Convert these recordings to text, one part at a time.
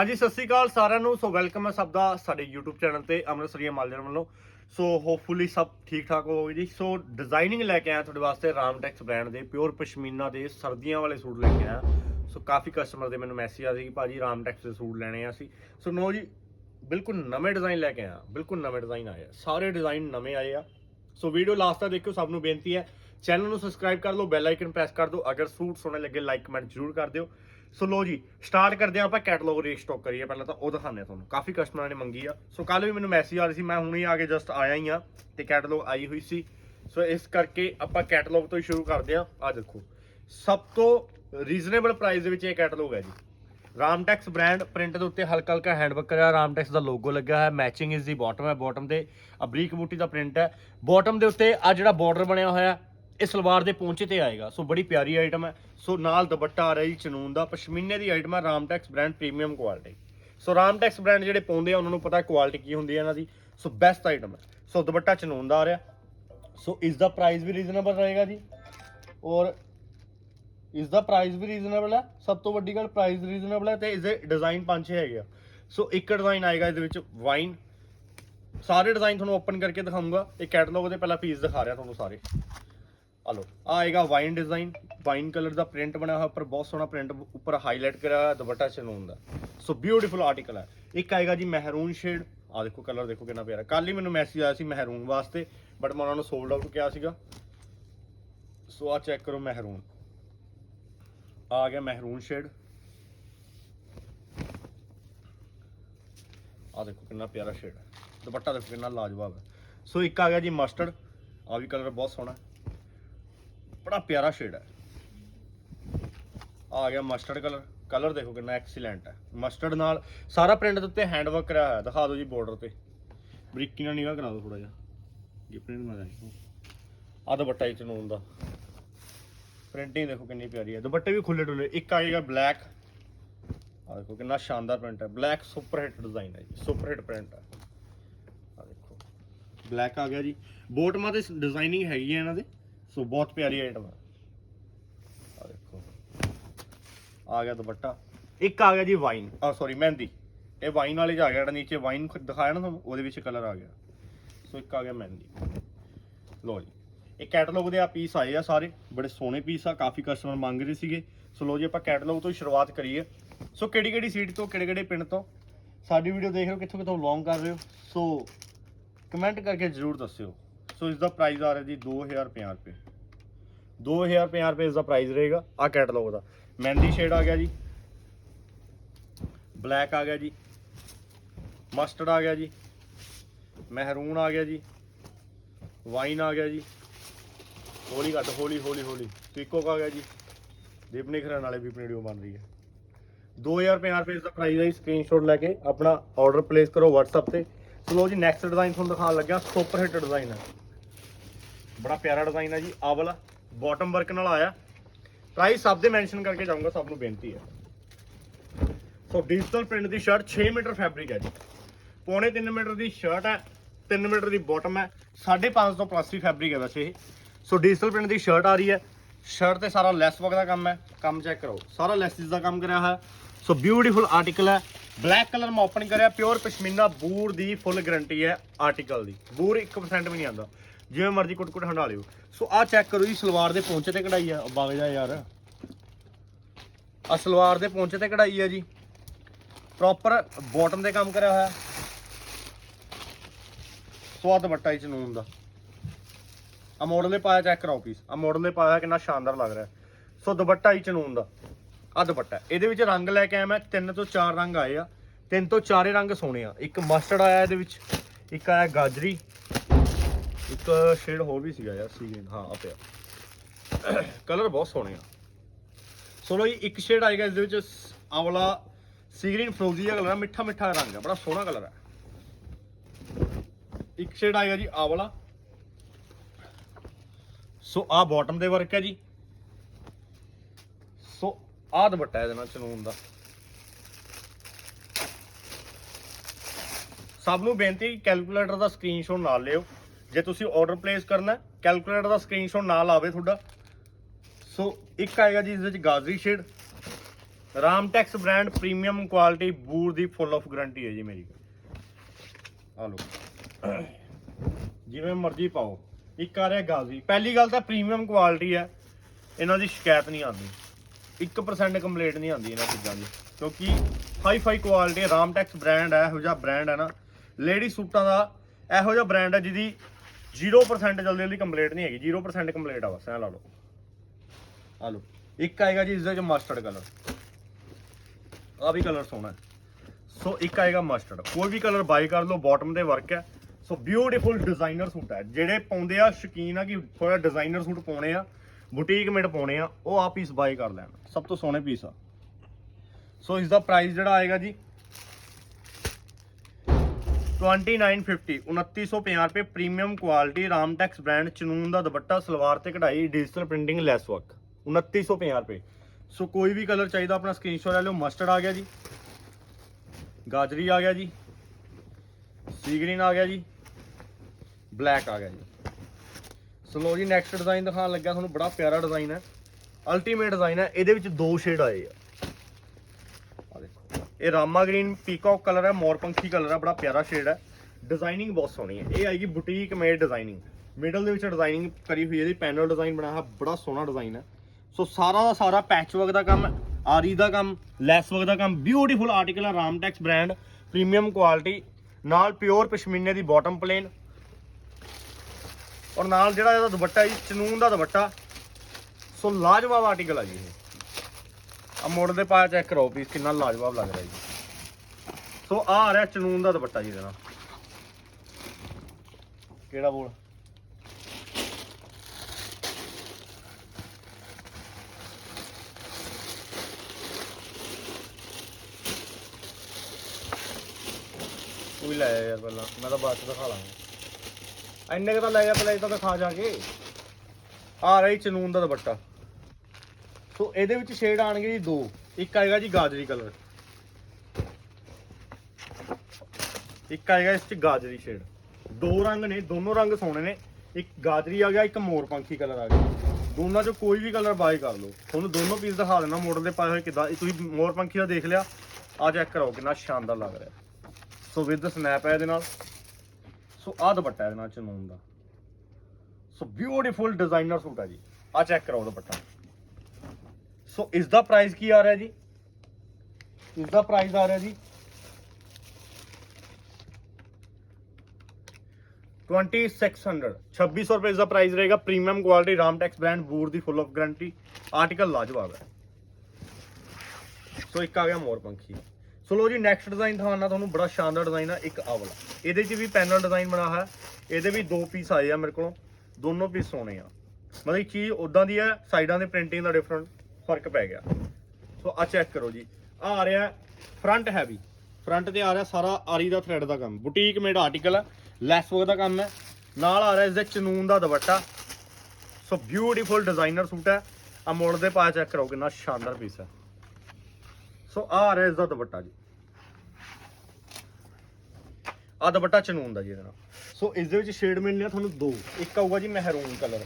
ਹਾਂਜੀ, ਸਤਿ ਸ਼੍ਰੀ ਅਕਾਲ ਸਾਰਿਆਂ ਨੂੰ। ਸੋ ਵੈਲਕਮ ਹੈ ਸਭ ਦਾ ਸਾਡੇ YouTube ਚੈਨਲ ਤੇ ਅੰਮ੍ਰਿਤਸਰੀਆ ਮਾਲਜਨ ਵੱਲੋਂ। ਸੋ ਹੋਪਫੁਲੀ ਸਭ ਠੀਕ ਠਾਕ ਹੋਵੇ ਜੀ। ਸੋ ਡਿਜ਼ਾਈਨਿੰਗ ਲੈ ਕੇ ਆਇਆ ਤੁਹਾਡੇ ਵਾਸਤੇ ਰਾਮਟੈਕਸ ਬ੍ਰਾਂਡ ਦੇ ਪਿਓਰ ਪਸ਼ਮੀਨਾ ਦੇ ਸਰਦੀਆਂ ਵਾਲੇ ਸੂਟ ਲੈ ਕੇ ਆਇਆ। ਸੋ ਕਾਫੀ ਕਸਟਮਰ ਦੇ ਮੈਨੂੰ ਮੈਸੇਜ ਆ ਸੀ ਕਿ ਭਾਜੀ ਰਾਮਟੈਕਸ ਦੇ ਸੂਟ ਲੈਣੇ ਆ ਅਸੀਂ। ਸੋ ਨੋ ਜੀ, ਬਿਲਕੁਲ ਨਵੇਂ ਡਿਜ਼ਾਈਨ ਲੈ ਕੇ ਆਇਆ। ਬਿਲਕੁਲ ਨਵੇਂ ਡਿਜ਼ਾਈਨ ਆਏ ਆ। ਸਾਰੇ ਡਿਜ਼ਾਈਨ ਨਵੇਂ ਆਏ ਆ। ਸੋ ਵੀਡੀਓ ਲਾਸਟ ਤੱਕ ਦੇਖਿਓ, ਸਭ ਨੂੰ ਬੇਨਤੀ ਹੈ। ਚੈਨਲ ਨੂੰ ਸਬਸਕ੍ਰਾਈਬ ਕਰ ਲਓ ਬੈਲ ਆਈਕਨ ਪ੍ਰੈਸ ਕਰ ਦਿਓ। ਅਗਰ ਸੂਟ ਸੋਹਣੇ ਲੱਗੇ ਲਾਈਕ ਕਮੈਂਟ ਜ਼ਰੂਰ ਕਰ ਦਿਓ। ਸੋ ਲੋ ਜੀ ਸਟਾਰਟ ਕਰਦੇ ਹਾਂ, ਆਪਾਂ ਕੈਟਲੌਗ ਰੀਸਟਾਕ ਕਰੀਏ। ਪਹਿਲਾਂ ਤਾਂ ਉਹ ਦਿਖਾਉਂਦੇ ਆ ਤੁਹਾਨੂੰ। ਕਾਫੀ ਕਸਟਮਰਾਂ ਨੇ ਮੰਗੀ ਆ। ਸੋ ਕੱਲ ਵੀ ਮੈਨੂੰ ਮੈਸੇਜ ਆ ਰਹੀ ਸੀ, ਮੈਂ ਹੁਣੇ ਆ ਕੇ ਜਸਟ ਆਇਆ ਹੀ ਆ ਤੇ ਕੈਟਲੌਗ ਆਈ ਹੋਈ ਸੀ। ਸੋ ਇਸ ਕਰਕੇ ਆਪਾਂ ਕੈਟਲੌਗ ਤੋਂ ਹੀ ਸ਼ੁਰੂ ਕਰਦੇ ਹਾਂ। ਆ ਦੇਖੋ, ਸਭ ਤੋਂ ਰੀਜ਼ਨੇਬਲ ਪ੍ਰਾਈਸ ਦੇ ਵਿੱਚ ਇਹ ਕੈਟਲੌਗ ਹੈ ਜੀ। ਰਾਮਟੈਕਸ ਬ੍ਰਾਂਡ ਪ੍ਰਿੰਟ ਦੇ ਉੱਤੇ ਹਲਕਾ ਹਲਕਾ ਹੈਂਡਵਰਕ ਕਰਿਆ ਰਾਮਟੈਕਸ ਦਾ ਲੋਗੋ ਲੱਗਾ ਹੈ ਮੈਚਿੰਗ ਇਸ ਦੀ ਬਾਟਮ ਹੈ। ਬਾਟਮ ਤੇ ਅਬਰੀਕ ਬੂਟੀ ਦਾ ਪ੍ਰਿੰਟ ਹੈ। ਬਾਟਮ ਦੇ ਉੱਤੇ ਆ ਜਿਹੜਾ ਬਾਰਡਰ ਬਣਿਆ ਹੋਇਆ ਇਹ ਸਲਵਾਰ ਦੇ ਪਹੁੰਚੇ ਤੇ ਆਏਗਾ। ਸੋ ਬੜੀ ਪਿਆਰੀ ਆਈਟਮ ਹੈ। ਸੋ ਨਾਲ ਦੁਪੱਟਾ ਆ ਰਿਹਾ ਜੀ, ਚਨੂਨ ਦਾ। ਪਸ਼ਮੀਨੇ ਦੀ ਆਈਟਮ ਹੈ Ramtex brand premium quality so Ramtex brand ਜਿਹੜੇ ਪਾਉਂਦੇ ਆ, ਉਹਨਾਂ ਨੂੰ ਪਤਾ ਕੁਆਲਿਟੀ ਕੀ ਹੁੰਦੀ ਹੈ ਇਹਨਾਂ ਦੀ। ਸੋ ਬੈਸਟ ਆਈਟਮ ਹੈ। ਸੋ ਦੁਪੱਟਾ ਚਨੂਨ ਦਾ ਆ ਰਿਹਾ। ਸੋ ਇਸ ਦਾ ਪ੍ਰਾਈਸ ਵੀ ਰੀਜ਼ਨੇਬਲ ਰਹੇਗਾ ਜੀ। ਔਰ ਇਸ ਦਾ ਪ੍ਰਾਈਸ ਵੀ ਰੀਜ਼ਨੇਬਲ ਹੈ। ਸਭ ਤੋਂ ਵੱਡੀ ਗੱਲ ਪ੍ਰਾਈਸ ਰੀਜ਼ਨੇਬਲ ਹੈ ਤੇ ਇਸ ਦੇ ਡਿਜ਼ਾਈਨ ਪੰਜ ਛੇ ਹੈਗੇ ਆ। ਸੋ ਇੱਕ ਡਿਜ਼ਾਈਨ ਆਏਗਾ ਇਹਦੇ ਵਿੱਚ ਵਾਈਨ ਸਾਰੇ ਡਿਜ਼ਾਈਨ ਤੁਹਾਨੂੰ ਓਪਨ ਕਰਕੇ ਦਿਖਾਉਂਗਾ। ਇਹ ਕੈਟਲੌਗ ਦੇ ਪਹਿਲਾ ਪੀਸ ਦਿਖਾ ਰਿਹਾ ਤੁਹਾਨੂੰ ਸਾਰੇ। ਆ ਲਓ, ਆ ਆਏਗਾ ਵਾਈਨ ਡਿਜ਼ਾਈਨ ਵਾਈਨ ਕਲਰ ਦਾ ਪ੍ਰਿੰਟ ਬਣਿਆ ਹੋਇਆ ਉੱਪਰ, ਬਹੁਤ ਸੋਹਣਾ ਪ੍ਰਿੰਟ ਉੱਪਰ ਹਾਈਲਾਈਟ ਕਰਿਆ ਹੋਇਆ ਦੁਪੱਟਾ ਚਨੂਨ ਦਾ। ਸੋ ਬਿਊਟੀਫੁਲ ਆਰਟੀਕਲ ਹੈ। ਇੱਕ ਆਏਗਾ ਜੀ ਮਹਿਰੂਨ ਸ਼ੇਡ ਆ ਦੇਖੋ ਕਲਰ ਦੇਖੋ ਕਿੰਨਾ ਪਿਆਰਾ। ਕੱਲ ਹੀ ਮੈਨੂੰ ਮੈਸੇਜ ਆਇਆ ਸੀ ਮਹਿਰੂਨ ਵਾਸਤੇ ਬਟ ਮੈਂ ਉਹਨਾਂ ਨੂੰ ਸੋਲਡ ਆਊਟ ਕਿਹਾ ਸੀਗਾ। ਸੋ ਆ ਚੈੱਕ ਕਰੋ ਮਹਿਰੂਨ ਆ ਗਿਆ ਮਹਿਰੂਨ ਸ਼ੇਡ ਆ ਦੇਖੋ ਕਿੰਨਾ ਪਿਆਰਾ ਸ਼ੇਡ ਹੈ। ਦੁਪੱਟਾ ਦੇਖੋ ਕਿੰਨਾ ਲਾਜਵਾਬ ਹੈ। ਸੋ ਇੱਕ ਆ ਗਿਆ ਜੀ ਮਸਟਰਡ ਆ ਵੀ ਕਲਰ ਬਹੁਤ ਸੋਹਣਾ ਬੜਾ ਪਿਆਰਾ ਸ਼ੇਡ ਹੈ। ਆ ਗਿਆ ਮਸਟਰਡ ਕਲਰ ਕਲਰ ਦੇਖੋ ਕਿੰਨਾ ਐਕਸੀਲੈਂਟ ਹੈ। ਮਸਟਰਡ ਨਾਲ ਸਾਰਾ ਪ੍ਰਿੰਟ ਦੇ ਉੱਤੇ ਹੈਂਡ ਵਰਕ ਕਰਿਆ ਹੋਇਆ, ਦਿਖਾ ਦਿਓ ਜੀ ਬਾਰਡਰ ਤੇ। ਬਰੀਕੀ ਨਾਲ ਨਿਗਾਹ ਕਰਾ ਦਿਓ ਥੋੜਾ ਜਿਹਾ। ਇਹ ਪ੍ਰਿੰਟ ਨਾ ਜਾਏ ਆ ਦੁਪੱਟਾ ਹੀ ਚਨੂਨ ਦਾ। ਪ੍ਰਿੰਟਿੰਗ ਦੇਖੋ ਕਿੰਨੀ ਪਿਆਰੀ ਹੈ। ਦੁਪੱਟੇ ਵੀ ਖੁੱਲੇ ਡੁੱਲੇ ਇੱਕ ਆਏਗਾ ਬਲੈਕ ਆ ਦੇਖੋ ਕਿੰਨਾ ਸ਼ਾਨਦਾਰ ਪ੍ਰਿੰਟ ਹੈ। ਬਲੈਕ ਸੁਪਰ ਹਿੱਟ ਡਿਜ਼ਾਈਨ ਹੈ ਜੀ। ਸੁਪਰ ਹਿੱਟ ਪ੍ਰਿੰਟ ਹੈ। ਆ ਦੇਖੋ। ਬਲੈਕ ਆ ਗਿਆ ਜੀ। ਬੋਟਮਾਂ ਤੇ ਡਿਜ਼ਾਈਨਿੰਗ ਹੈਗੀ ਹੈ ਇਹਨਾਂ ਦੇ। ਸੋ ਬਹੁਤ ਪਿਆਰੀ ਆਈਟਮ ਹੈ ਆ ਦੇਖੋ। ਆ ਗਿਆ ਦੁਪੱਟਾ। ਇੱਕ ਆ ਗਿਆ ਜੀ ਵਾਈਨ ਆ ਸੌਰੀ ਮਹਿੰਦੀ। ਇਹ ਵਾਈਨ ਵਾਲੇ ਚ ਆ ਗਿਆ ਜਿਹੜਾ ਨੀਚੇ ਵਾਈਨ ਦਿਖਾਇਆ ਨਾ ਤੁਹਾਨੂੰ, ਉਹਦੇ ਵਿੱਚ ਕਲਰ ਆ ਗਿਆ। ਸੋ ਇੱਕ ਆ ਗਿਆ ਮਹਿੰਦੀ। ਲੋ ਜੀ। ਇਹ ਕੈਟਲੌਗ ਦੇ ਆ ਪੀਸ ਆਏ ਆ ਸਾਰੇ। ਬੜੇ ਸੋਹਣੇ ਪੀਸ ਆ, ਕਾਫੀ ਕਸਟਮਰ ਮੰਗ ਰਹੇ ਸੀਗੇ। ਸੋ ਲੋ ਜੀ, ਆਪਾਂ ਕੈਟਲੌਗ ਤੋਂ ਹੀ ਸ਼ੁਰੂਆਤ ਕਰੀਏ। ਸੋ ਕਿਹੜੀ ਕਿਹੜੀ ਸੀਟ ਤੋਂ, ਕਿਹੜੇ ਕਿਹੜੇ ਪਿੰਡ ਤੋਂ? ਸਾਡੀ ਵੀਡੀਓ ਦੇਖ ਰਹੇ ਹੋ, ਕਿੱਥੋਂ ਕਿੱਥੋਂ ਲੌਂਗ ਕਰ ਰਹੇ ਹੋ? ਸੋ ਕਮੈਂਟ ਕਰਕੇ ਜਰੂਰ ਦੱਸਿਓ। ਸੋ ਇਸ ਦਾ ਪ੍ਰਾਈਸ ਆ ਰਿਹਾ ਜੀ 2050 ਰੁਪਏ। 2050 ਰੁਪਏ ਇਸ ਦਾ ਪ੍ਰਾਈਸ ਰਹੇਗਾ ਆ ਕੈਟਲੌਗ ਦਾ। ਮਹਿੰਦੀ ਸ਼ੇਡ ਆ ਗਿਆ ਜੀ। ਬਲੈਕ ਆ ਗਿਆ ਜੀ। ਮਸਟਰਡ ਆ ਗਿਆ ਜੀ। ਮਹਿਰੂਨ ਆ ਗਿਆ ਜੀ। ਵਾਈਨ ਆ ਗਿਆ ਜੀ। ਹੌਲੀ ਘੱਟ, ਹੌਲੀ ਹੌਲੀ ਹੌਲੀ। ਪੀਕੋਕ ਆ ਗਿਆ ਜੀ। ਦੀਪਨੀ ਖਰਨ ਵਾਲੇ ਵੀ ਆਪਣੀ ਵੀਡੀਓ ਬਣ ਰਹੀ ਹੈ। 2050 ਰੁਪਏ ਇਸ ਦਾ ਪ੍ਰਾਈਸ ਹੈ ਸਕਰੀਨਸ਼ਾਟ ਲੈ ਕੇ ਆਪਣਾ ਆਰਡਰ ਪਲੇਸ ਕਰੋ WhatsApp ਤੇ। ਸੋ ਲੋ ਜੀ ਨੈਕਸਟ ਡਿਜ਼ਾਈਨ ਤੁਹਾਨੂੰ ਦਿਖਾਉਣ ਲੱਗਿਆ ਸੁਪਰ ਹਿੱਟ ਡਿਜ਼ਾਈਨ ਹੈ। ਬੜਾ ਪਿਆਰਾ ਡਿਜ਼ਾਈਨ ਹੈ ਜੀ ਆਹ ਵਾਲਾ ਬਾਟਮ ਵਰਕ ਨਾਲ ਆਇਆ। ਪ੍ਰਾਈਸ ਸਭ ਦੇ ਮੈਂਸ਼ਨ ਕਰਕੇ ਜਾਊਂਗਾ, ਸਭ ਨੂੰ ਬੇਨਤੀ ਹੈ। ਸੋ ਡਿਜੀਟਲ ਪ੍ਰਿੰਟ ਦੀ ਸ਼ਰਟ 6 ਮੀਟਰ ਫੈਬਰਿਕ ਹੈ ਜੀ। ਪੌਣੇ 3 ਮੀਟਰ ਦੀ ਸ਼ਰਟ ਹੈ 3 ਮੀਟਰ ਦੀ ਬਾਟਮ ਹੈ 5.5 ਤੋਂ ਪਲੱਸ ਦੀ ਫੈਬਰਿਕ ਹੈ ਵੈਸੇ ਇਹ। ਸੋ ਡਿਜੀਟਲ ਪ੍ਰਿੰਟ ਦੀ ਸ਼ਰਟ ਆ ਰਹੀ ਹੈ। ਸ਼ਰਟ ਤੇ ਸਾਰਾ ਲੈਸ ਵਰਕ ਦਾ ਕੰਮ ਹੈ, ਕੰਮ ਚੈੱਕ ਕਰੋ। ਸਾਰਾ ਲੈਸਿਸ ਦਾ ਕੰਮ ਕਰਿਆ ਹੋਇਆ। ਸੋ ਬਿਊਟੀਫੁਲ ਆਰਟੀਕਲ ਹੈ। ਬਲੈਕ ਕਲਰ ਮੈਂ ਓਪਨ ਕਰਿਆ ਪਿਓਰ ਪਸ਼ਮੀਨਾ ਬੂਰ ਦੀ ਫੁੱਲ ਗਾਰੰਟੀ ਹੈ ਆਰਟੀਕਲ ਦੀ। ਬੂਰ 1% ਵੀ ਨਹੀਂ ਆਉਂਦਾ। ਜਿਵੇਂ ਮਰਜ਼ੀ ਕੁੱਟ ਕੁੱਟ ਹੰਡਾ ਲਿਓ। ਸੋ ਆਹ ਚੈੱਕ ਕਰੋ ਜੀ, ਸਲਵਾਰ ਦੇ ਪੌਂਚੇ ਤੇ ਕਢਾਈ ਆ। ਬਾਵੇ ਜਾ ਯਾਰ। ਆ ਸਲਵਾਰ ਦੇ ਪੌਂਚੇ ਤੇ ਕਢਾਈ ਆ ਜੀ। ਪ੍ਰੋਪਰ ਬਾਟਮ ਦੇ ਕੰਮ ਕਰਿਆ ਹੋਇਆ। ਸੋ ਸਵਾਦ ਦੁਪੱਟਾ ਹੀ ਚਨੂਨ ਦਾ। ਆ ਮਾਡਲ ਦੇ ਪਾਇਆ ਚੈੱਕ ਕਰਾਓ ਪੀਸ ਆ ਮਾਡਲ ਦੇ ਪਾਇਆ ਕਿੰਨਾ ਸ਼ਾਨਦਾਰ ਲੱਗ ਰਿਹਾ। ਸੋ ਦੁਪੱਟਾ ਹੀ ਚਨੂਨ ਦਾ। ਆ ਦੁਪੱਟਾ। ਇਹਦੇ ਵਿੱਚ ਰੰਗ ਲੈ ਕੇ ਆਇਆ ਮੈਂ। ਤਿੰਨ ਤੋਂ ਚਾਰ ਰੰਗ ਆਏ ਆ। ਤਿੰਨ ਤੋਂ ਚਾਰੇ ਰੰਗ ਸੋਹਣੇ ਆ। ਇੱਕ ਮਸਟਰਡ ਆਇਆ ਇਹਦੇ ਵਿੱਚ। ਇੱਕ ਆਇਆ ਗਾਜਰੀ। ਇੱਕ ਸ਼ੇਡ ਹੋਰ ਵੀ ਸੀਗਾ ਯਾਰ, ਸੀ ਹਾਂ, ਆ ਪਿਆ। ਕਲਰ ਬਹੁਤ ਸੋਹਣੇ ਆ। ਸੋ ਲੋ ਜੀ, ਇੱਕ ਸ਼ੇਡ ਆਏਗਾ, ਇਸ ਦੇ ਵਿੱਚ ਆਵਲਾ ਵਾਲਾ ਸੀ ਗ੍ਰੀਨ ਫਰੋਜ਼ੀ ਜਿਹਾ ਕਲਰ ਆ, ਮਿੱਠਾ ਮਿੱਠਾ ਰੰਗ ਆ, ਬੜਾ ਸੋਹਣਾ ਕਲਰ ਆ। ਇੱਕ ਸ਼ੇਡ ਆਏਗਾ ਜੀ ਆਵਲਾ ਸੋ ਆਹ ਬਾਟਮ ਦੇ ਵਰਕ ਹੈ ਜੀ। ਸੋ ਆਹ ਦੁਪੱਟਾ ਇਹਦੇ ਨਾਲ ਚਨੂਨ ਦਾ। ਸਭ ਨੂੰ ਬੇਨਤੀ ਕੈਲਕੂਲੇਟਰ ਦਾ ਸਕਰੀਨਸ਼ਾਟ ਨਾਲ ਲਿਓ। ਜੇ ਤੁਸੀਂ ਆਰਡਰ ਪਲੇਸ ਕਰਨਾ ਕੈਲਕੂਲੇਟਰ ਦਾ ਸਕਰੀਨਸ਼ਾਟ ਨਾਲ ਆਵੇ ਤੁਹਾਡਾ। ਸੋ ਇੱਕ ਆਏਗਾ ਜੀ, ਇਸ ਵਿੱਚ ਗਾਜ਼ਰੀ shade Ramtex brand premium quality ਬੂਰ ਦੀ ਫੁੱਲ ਆਫ ਗਾਰੰਟੀ ਹੈ ਜੀ ਮੇਰੀ। ਆ ਲਓ। ਜਿਵੇਂ ਮਰਜ਼ੀ ਪਾਓ। ਇੱਕ ਆ ਰਿਹਾ ਗਾਜ਼ੀ ਪਹਿਲੀ ਗੱਲ ਤਾਂ ਪ੍ਰੀਮੀਅਮ ਕੁਆਲਿਟੀ ਹੈ। ਇਹਨਾਂ ਦੀ ਸ਼ਿਕਾਇਤ ਨਹੀਂ ਆਉਂਦੀ। 1% ਕੰਪਲੇਂਟ ਨਹੀਂ ਆਉਂਦੀ ਇਹਨਾਂ ਚੀਜ਼ਾਂ ਦੀ। ਕਿਉਂਕਿ hi fi quality Ramtex brand ਹੈ, ਇਹੋ ਜਿਹਾ ਬ੍ਰਾਂਡ ਹੈ ਨਾ। ਲੇਡੀ ਸੂਟਾਂ ਦਾ ਇਹੋ ਜਿਹਾ ਬ੍ਰਾਂਡ ਹੈ ਜਿਹਦੀ 0% ਜਲਦੀ ਜਲਦੀ ਕੰਪਲੇਂਟ ਨਹੀਂ ਹੈਗੀ 0% ਕੰਪਲੇਂਟ ਆ ਬਸ, ਐ ਲਾ ਲਓ। ਆ ਲਓ, ਇੱਕ ਆਏਗਾ ਜੀ ਇਸ ਦੇ ਚ ਮਸਟਰਡ ਕਲਰ ਆ ਵੀ ਕਲਰ ਸੋਹਣਾ ਸੋ ਇੱਕ ਆਏਗਾ ਮਸਟਰਡ ਕੋਈ ਵੀ ਕਲਰ ਬਾਈ ਕਰ ਲਓ ਬਾਟਮ ਦੇ ਵਰਕ ਹੈ। ਸੋ ਬਿਊਟੀਫੁਲ ਡਿਜ਼ਾਈਨਰ ਸੂਟ ਹੈ। ਜਿਹੜੇ ਪਾਉਂਦੇ ਆ, ਸ਼ੌਕੀਨ ਆ ਕਿ ਥੋੜਾ ਡਿਜ਼ਾਈਨਰ ਸੂਟ ਪਾਉਣੇ ਆ ਬੁਟੀਕ ਮੇਡ ਪਾਉਣੇ ਆ, ਉਹ ਆ ਪੀਸ ਬਾਈ ਕਰ ਲੈਣ। ਸਭ ਤੋਂ ਸੋਹਣੇ ਪੀਸ ਆ। ਸੋ ਇਸ ਦਾ ਪ੍ਰਾਈਸ ਜਿਹੜਾ ਆਏਗਾ ਜੀ 2950 2950 ਰੁਪਏ ਪ੍ਰੀਮੀਅਮ ਕੁਆਲਿਟੀ ਰਾਮਟੈਕਸ ਬ੍ਰਾਂਡ ਚਨੂਨ ਦਾ ਦੁਪੱਟਾ ਸਲਵਾਰ ਤੇ ਕਢਾਈ ਡਿਜੀਟਲ ਪ੍ਰਿੰਟਿੰਗ ਲੈਸ ਵਰਕ 2950 ਰੁਪਏ ਸੋ ਕੋਈ ਵੀ ਕਲਰ ਚਾਹੀਦਾ ਆਪਣਾ ਸਕਰੀਨਸ਼ਾਟ ਲੈ ਲਓ ਮਸਟਰਡ ਆ ਗਿਆ ਜੀ ਗਾਜਰੀ ਆ ਗਿਆ ਜੀ ਸੀ ਗ੍ਰੀਨ ਆ ਗਿਆ ਜੀ ਬਲੈਕ ਆ ਗਿਆ ਜੀ ਸੋ ਲੋ ਜੀ ਨੈਕਸਟ ਡਿਜ਼ਾਈਨ ਦਿਖਾਉਣ ਲੱਗਾ ਤੁਹਾਨੂੰ ਬੜਾ ਪਿਆਰਾ ਡਿਜ਼ਾਈਨ ਹੈ ਅਲਟੀਮੇਟ ਡਿਜ਼ਾਈਨ ਹੈ ਇਹਦੇ ਵਿੱਚ ਦੋ ਸ਼ੇਡ ਆਏ ਆ ਇਹ ਰਾਮਾ ਗ੍ਰੀਨ ਪੀਕੌਕ ਕਲਰ ਹੈ ਮੋਰਪੰਖੀ ਕਲਰ ਹੈ, ਬੜਾ ਪਿਆਰਾ ਸ਼ੇਡ ਹੈ। ਡਿਜ਼ਾਈਨਿੰਗ ਬਹੁਤ ਸੋਹਣੀ ਹੈ। ਇਹ ਆਏਗੀ ਬੁਟੀਕ ਮੇਡ ਡਿਜ਼ਾਈਨਿੰਗ ਮਿਡਲ ਦੇ ਵਿੱਚ ਡਿਜ਼ਾਈਨਿੰਗ ਕਰੀ ਹੋਈ ਹੈ ਇਹਦੀ ਪੈਨਲ ਡਿਜ਼ਾਈਨ ਬਣਾਇਆ ਹੋਇਆ, ਬੜਾ ਸੋਹਣਾ ਡਿਜ਼ਾਈਨ ਹੈ। ਸੋ ਸਾਰਾ ਦਾ ਸਾਰਾ ਪੈਚ ਵਰਕ ਦਾ ਕੰਮ, ਆਰੀ ਦਾ ਕੰਮ ਲੈਸ ਵਰਕ ਦਾ ਕੰਮ ਬਿਊਟੀਫੁਲ ਆਰਟੀਕਲ ਹੈ ਰਾਮਟੈਕਸ ਬ੍ਰਾਂਡ ਪ੍ਰੀਮੀਅਮ ਕੁਆਲਿਟੀ ਨਾਲ ਪਿਓਰ ਪਸ਼ਮੀਨੇ ਦੀ ਬਾਟਮ ਪਲੇਨ ਔਰ ਨਾਲ ਜਿਹੜਾ ਇਹਦਾ ਦੁਪੱਟਾ ਜੀ, ਚਨੂਨ ਦਾ ਦੁਪੱਟਾ। ਸੋ ਲਾਜਵਾਬ ਆਰਟੀਕਲ ਆ ਜੀ ਇਹ। ਆ ਮੋੜ ਦੇ ਪਾਇਆ ਚੈੱਕ ਕਰੋ ਪੀਸ ਕਿੰਨਾ ਲਾਜਵਾਬ ਲੱਗ ਰਿਹਾ ਜੀ। ਸੋ ਆ ਆ ਰਿਹਾ ਚਨੂਨ ਦਾ ਦੁਪੱਟਾ ਜੀ ਇਹਦੇ ਨਾਲ। ਕਿਹੜਾ ਬੋਲ? ਉਹ ਲੈ ਆ ਯਾਰ ਪਹਿਲਾਂ, ਮੈਂ ਤਾਂ ਬਾਅਦ ਚ ਦਿਖਾ ਲਾਂਗਾ। ਇੰਨੇ ਕੁ ਤਾਂ ਲੈ ਜਾ, ਪਹਿਲਾਂ ਇਹ ਤਾਂ ਦਿਖਾ ਜਾ ਕੇ। ਆ ਰਹੀ ਚਨੂਨ ਦਾ ਦੁਪੱਟਾ। ਸੋ ਇਹਦੇ ਵਿੱਚ ਸ਼ੇਡ ਆਣਗੇ ਜੀ ਦੋ। ਇੱਕ ਆਏਗਾ ਜੀ ਗਾਜਰੀ ਕਲਰ ਇੱਕ ਆਏਗਾ ਇਸ ਚ ਗਾਜਰੀ ਸ਼ੇਡ ਦੋ ਰੰਗ ਨੇ, ਦੋਨੋਂ ਰੰਗ ਸੋਹਣੇ ਨੇ। ਇੱਕ ਗਾਜਰੀ ਆ ਗਿਆ, ਇੱਕ ਮੋਰਪੰਖੀ ਕਲਰ ਆ ਗਿਆ। ਦੋਨਾਂ ਚੋਂ ਕੋਈ ਵੀ ਕਲਰ ਬਾਏ ਕਰ ਲਓ। ਤੁਹਾਨੂੰ ਦੋਨੋਂ ਪੀਸ ਦਿਖਾ ਦੇਣਾ ਮੋਡਲ ਦੇ ਪਾਏ ਹੋਏ ਕਿਦਾਂ। ਤੁਸੀਂ ਮੋਰਪੰਖੀ ਦਾ ਦੇਖ ਲਿਆ, ਆ ਚੈੱਕ ਕਰਾਓ ਕਿੰਨਾ ਸ਼ਾਨਦਾਰ ਲੱਗ ਰਿਹਾ। ਸੋ ਵਿਦ ਸਨੈਪ ਹੈ ਇਹਦੇ ਨਾਲ। ਸੋ ਆਹ ਦੁਪੱਟਾ ਇਹਦੇ ਨਾਲ ਚਨੂਨ ਦਾ। ਸੋ ਬਿਊਟੀਫੁਲ ਡਿਜ਼ਾਈਨਰ ਸੂਟ ਆ ਜੀ। ਆ ਚੈੱਕ ਕਰਾਓ ਦੁਪੱਟਾ। ਸੋ ਇਸ ਦਾ ਪ੍ਰਾਈਸ ਕੀ ਆ ਰਿਹਾ ਜੀ? ਇਸ ਦਾ ਪ੍ਰਾਈਸ ਆ ਰਿਹਾ ਜੀ? 2600 2600 ਰੁਪਏ ਇਸ ਦਾ ਪ੍ਰਾਈਸ ਰਹੇਗਾ। ਪ੍ਰੀਮੀਅਮ ਕੁਆਲਿਟੀ ਰਾਮਟੈਕਸ ਬ੍ਰਾਂਡ ਬੂਰ ਦੀ ਫੁੱਲ ਆਫ ਗਾਰੰਟੀ ਆਰਟੀਕਲ ਲਾਜਵਾਬ ਹੈ। ਸੋ ਇੱਕ ਆ ਗਿਆ ਮੋਰ ਪੰਖੀ। ਸੋ ਲੋ ਜੀ ਨੈਕਸਟ ਡਿਜ਼ਾਈਨ ਦਿਖਾਉਣਾ ਤੁਹਾਨੂੰ। ਬੜਾ ਸ਼ਾਨਦਾਰ ਡਿਜ਼ਾਈਨ ਆ। ਇੱਕ ਆ। ਇਹਦੇ 'ਚ ਵੀ ਪੈਨਲ ਡਿਜ਼ਾਈਨ ਬਣਾ ਹੈ ਇਹਦੇ ਵੀ ਦੋ ਪੀਸ ਆਏ ਆ ਮੇਰੇ ਕੋਲੋਂ। ਦੋਨੋਂ ਪੀਸ ਸੋਹਣੇ ਆ। ਮਤਲਬ ਚੀਜ਼ ਉਦਾਂ ਦੀ ਹੈ ਸਾਈਡਾਂ ਦੇ ਪ੍ਰਿੰਟਿੰਗ ਦਾ ਡਿਫਰੈਂਟ ਫ਼ਰਕ ਪੈ ਗਿਆ। ਸੋ ਆ ਚੈੱਕ ਕਰੋ ਜੀ। ਆ ਆ ਰਿਹਾ ਫਰੰਟ ਹੈਵੀ ਫਰੰਟ ਤੇ ਆ ਰਿਹਾ ਸਾਰਾ ਆਰੀ ਦਾ ਥ੍ਰੈਡ ਦਾ ਕੰਮ। ਬੁਟੀਕ ਮੇਡ ਆਰਟੀਕਲ ਹੈ ਲੈਸ ਵਰਕ ਦਾ ਕੰਮ ਹੈ। ਨਾਲ ਆ ਰਿਹਾ ਇਸ ਦੇ ਚਨੂਨ ਦਾ dupatta. So beautiful designer suit ਹੈ। ਆ ਮੋੜ ਦੇ ਪਾ ਚੈੱਕ ਕਰੋ ਕਿੰਨਾ ਸ਼ਾਨਦਾਰ ਪੀਸ ਹੈ। ਸੋ ਆ ਆ ਰਿਹਾ ਇਸ ਦਾ ਦੁਪੱਟਾ ਜੀ। ਆ ਦੁਪੱਟਾ ਚਨੂਨ ਦਾ ਜੀ ਇਹਦੇ ਨਾਲ। ਸੋ ਇਸ ਦੇ ਵਿੱਚ ਸ਼ੇਡ ਮਿਲਨੇ ਆ ਤੁਹਾਨੂੰ ਦੋ। ਇੱਕ ਆਊਗਾ ਜੀ ਮਹਿਰੂਨ ਕਲਰ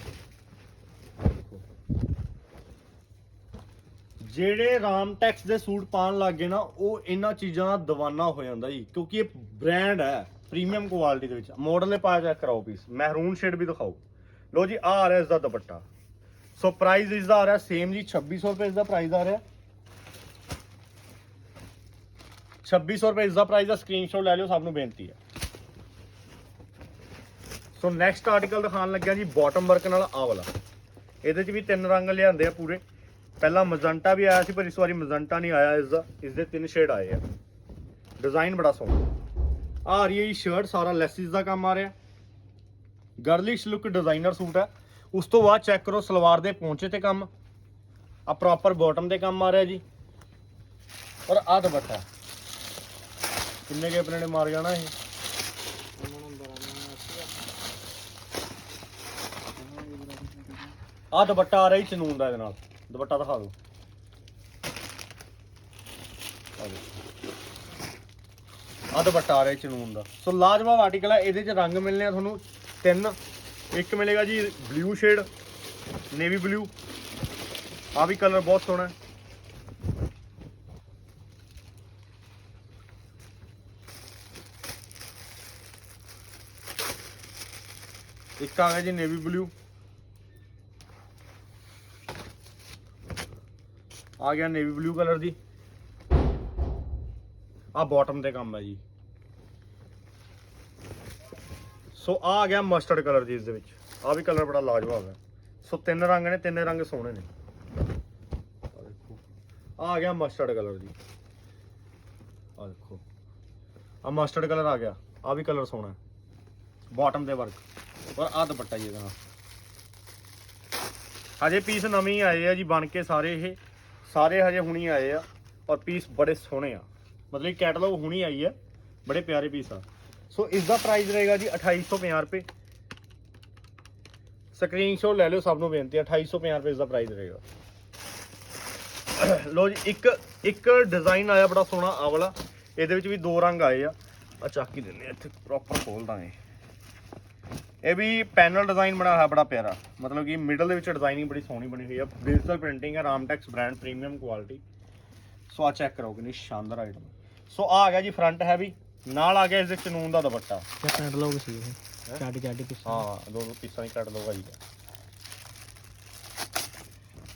ਜਿਹੜੇ ਰਾਮ ਟੈਕਸ ਦੇ ਸੂਟ ਪਾਣ ਲੱਗੇ ਨਾ, ਉਹ ਇਹਨਾਂ ਚੀਜ਼ਾਂ ਦਾ دیਵਾਨਾ ਹੋ ਜਾਂਦਾ ਜੀ, ਕਿਉਂਕਿ ਇਹ ਬ੍ਰਾਂਡ ਹੈ ਪ੍ਰੀਮੀਅਮ ਕੁਆਲਿਟੀ ਦੇ ਵਿੱਚ। ਮਾਡਲ ਨੇ ਪਾਇਆ ਚੈੱਕ ਕਰਾਓ ਪੀਸ ਮਹਿਰੂਨ ਸ਼ੇਡ ਵੀ ਦਿਖਾਓ। ਲੋ ਜੀ ਆ ਆ ਰਿਹਾ ਇਸ ਦਾ ਦੁਪੱਟਾ। ਸੋ ਪ੍ਰਾਈਸ ਇਸ ਦਾ ਆ ਰਿਹਾ ਸੇਮ ਜੀ 2600 ਰੁਪਏ ਇਸ ਦਾ ਪ੍ਰਾਈਸ ਆ ਰਿਹਾ। 2600 ਰੁਪਏ ਇਸ ਦਾ ਪ੍ਰਾਈਸ ਦਾ ਸਕਰੀਨਸ਼ਾਟ ਲੈ ਲਿਓ, ਸਭ ਨੂੰ ਬੇਨਤੀ ਹੈ। ਸੋ ਨੈਕਸਟ ਆਰਟੀਕਲ ਦਿਖਾਉਣ ਲੱਗਿਆ ਜੀ ਬਾਟਮ ਵਰਕ ਨਾਲ ਆ ਵਾਲਾ। ਇਹਦੇ 'ਚ ਵੀ ਤਿੰਨ ਰੰਗ ਲਿਆਂਦੇ ਆ ਪੂਰੇ। ਪਹਿਲਾਂ ਮਜ਼ੰਟਾ ਵੀ ਆਇਆ ਸੀ, ਪਰ ਇਸ ਵਾਰੀ ਮਜ਼ੰਟਾ ਨਹੀਂ ਆਇਆ, ਇਸ ਦਾ ਇਸ ਦੇ ਤਿੰਨ ਸ਼ੇਡ ਆਏ ਆ। ਡਿਜ਼ਾਈਨ ਬੜਾ ਸੋਹਣਾ। ਆ ਰਹੀ ਹੈ ਜੀ ਸ਼ਰਟ ਸਾਰਾ ਲੈਸਿਸ ਦਾ ਕੰਮ ਆ ਰਿਹਾ। ਗਰਲਿਸ਼ ਲੁੱਕ ਡਿਜ਼ਾਈਨਰ ਸੂਟ ਹੈ। ਉਸ ਤੋਂ ਬਾਅਦ ਚੈੱਕ ਕਰੋ, ਸਲਵਾਰ ਦੇ ਪੌਂਚੇ ਤੇ ਕੰਮ। ਆ ਪ੍ਰੋਪਰ ਬਾਟਮ ਤੇ ਕੰਮ ਆ ਰਿਹਾ ਜੀ। ਔਰ ਆ ਦੁਪੱਟਾ। ਕਿੰਨੇ ਕੇ ਆਪਣੇ ਨੇ ਮਾਰ ਜਾਣਾ ਇਹ? ਆ ਦੁਪੱਟਾ ਆ ਰਿਹਾ ਜੀ ਚਨੂਨ ਦਾ ਇਹਦੇ ਨਾਲ। ਦੁਪੱਟਾ ਦਿਖਾ ਦੋ ਆ ਦੁਪੱਟਾ ਆ ਰਿਹਾ ਚਨੂਨ ਦਾ। ਸੋ ਲਾਜਵਾਬ ਆਰਟੀਕਲ ਹੈ ਇਹਦੇ ਚ ਰੰਗ ਮਿਲਨੇ ਆ ਤੁਹਾਨੂੰ ਤਿੰਨ। ਇੱਕ ਮਿਲੇਗਾ ਜੀ ਬਲੂ ਸ਼ੇਡ ਨੇਵੀ ਬਲੂ ਆ ਵੀ ਕਲਰ ਬਹੁਤ ਸੋਹਣਾ ਹੈ। ਇੱਕ ਆ ਗਿਆ ਜੀ ਨੇਵੀ ਬਲੂ ਆ ਗਿਆ ਨੇਵੀ ਬਲੂ ਕਲਰ ਦੀ। ਆ ਬਾਟਮ ਤੇ ਕੰਮ ਹੈ ਜੀ। ਸੋ ਆ ਆ ਗਿਆ ਮਸਟਰਡ ਕਲਰ ਜੀ ਇਸ ਦੇ ਵਿੱਚ। ਆ ਵੀ ਕਲਰ ਬੜਾ ਲਾਜਵਾਬ ਹੈ। ਸੋ ਤਿੰਨ ਰੰਗ ਨੇ, ਤਿੰਨੇ ਰੰਗ ਸੋਹਣੇ ਨੇ। ਆ ਆ ਗਿਆ ਮਸਟਰਡ ਕਲਰ ਜੀ ਆ ਦੇਖੋ। ਆ ਮਸਟਰਡ ਕਲਰ ਆ ਗਿਆ। ਆ ਵੀ ਕਲਰ ਸੋਹਣਾ ਬਾਟਮ ਦੇ ਵਰਕ ਪਰ ਆ ਦੁਪੱਟਾ ਜੀ ਇਹਦਾ। ਨਾਲ। ਹਜੇ ਪੀਸ ਨਵੇਂ ਆਏ ਆ ਜੀ, ਬਣ ਕੇ ਸਾਰੇ ਇਹ ਸਾਰੇ ਹਜੇ ਹੁਣੀ ਆਏ ਆ ਔਰ ਪੀਸ ਬੜੇ ਸੋਹਣੇ ਆ। ਮਤਲਬ ਕਿ ਕੈਟਲੌਗ ਹੁਣੀ ਆਈ ਆ, ਬੜੇ ਪਿਆਰੇ ਪੀਸ ਆ। ਸੋ ਇਸ ਦਾ ਪ੍ਰਾਈਸ ਰਹੇਗਾ ਜੀ 2850 ਰੁਪਏ। ਸਕਰੀਨਸ਼ਾਟ ਲੈ ਲਿਓ, ਸਭ ਨੂੰ ਬੇਨਤੀ ਹੈ 2850 ਰੁਪਏ ਇਸ ਦਾ ਪ੍ਰਾਈਸ ਰਹੇਗਾ। ਲੋ ਜੀ, ਇੱਕ ਇੱਕ ਡਿਜ਼ਾਈਨ ਆਇਆ ਬੜਾ ਸੋਹਣਾ ਆ ਵਾਲਾ ਇਹਦੇ ਵਿੱਚ ਵੀ ਦੋ ਰੰਗ ਆਏ ਆ। ਆ ਚੱਕ ਹੀ ਦਿੰਦੇ ਆ, ਇੱਥੇ ਪ੍ਰੋਪਰ ਖੋਲ ਦਾਂਗੇ ਇਹ ਵੀ ਪੈਨਲ ਡਿਜ਼ਾਈਨ ਬਣਾਇਆ ਹੋਇਆ ਬੜਾ ਪਿਆਰਾ। ਮਤਲਬ ਕਿ ਮਿਡਲ ਦੇ ਵਿੱਚ ਡਿਜ਼ਾਈਨਿੰਗ ਬੜੀ ਸੋਹਣੀ ਬਣੀ ਹੋਈ ਆ। ਡਿਜੀਟਲ ਪ੍ਰਿੰਟਿੰਗ ਹੈ Ramtex brand premium quality so ਆ ਚੈੱਕ ਕਰੋ ਕਿੰਨੀ ਸ਼ਾਨਦਾਰ ਆਈਟਮ ਸੋ ਆ ਆ ਗਿਆ ਜੀ ਫਰੰਟ ਹੈਵੀ ਨਾਲ ਆ ਗਿਆ ਇਸ ਦੇ ਚਨੂਨ ਦਾ ਦੁਪੱਟਾ। ਕਿਆ ਕੈਟਲੌਗ ਸੀ ਇਹ। ਚਾਟੀ ਚਾਟੀ ਪਿੱਛੇ ਹਾਂ ਦੋ ਦੋ ਪੀਸਾਂ ਹੀ ਕੱਟ ਦੋ ਭਾਈ